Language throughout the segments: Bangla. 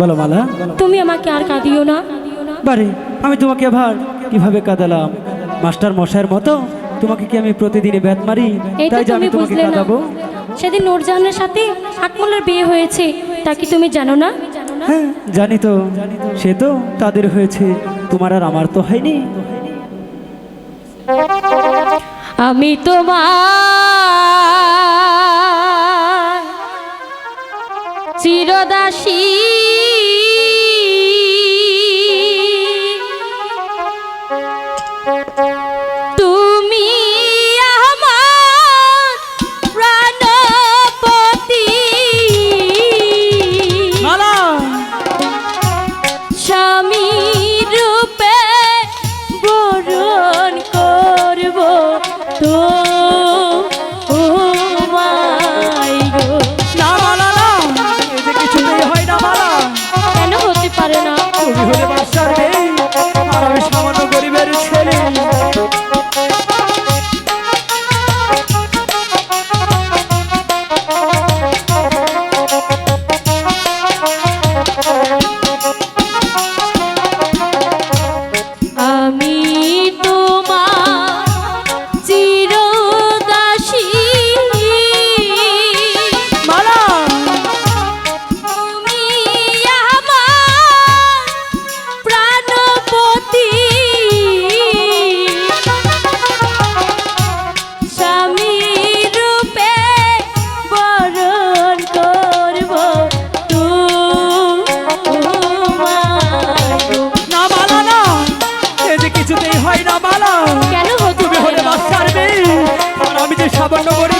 বলো মালা। তুমি আমাকে আর কাঁদিও না। বারে আমি তোমাকে আবার কীভাবে কাঁদালাম? মাস্টার মশাইয়ের মতো তোমাকে কি আমি প্রতিদিনে ব্যাত মারি? তাই আমি তোমাকে কাঁদাবো। সেদিন নূরজাহানের সাথে আকমলের বিয়ে হয়েছে। তা কি তুমি জানো না? হ্যাঁ জানি তো। সে তো তাদের হয়েছে। তোমার আর আমার তো হয়নি। আমি তোমার চিরদাসী কিছুতেই হয় না মালা কেন তুমি হলে? বাদশার মেয়ে আমি যে সামান্য গরিবের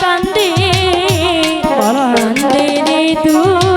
কান্দে কান্দে রে দুই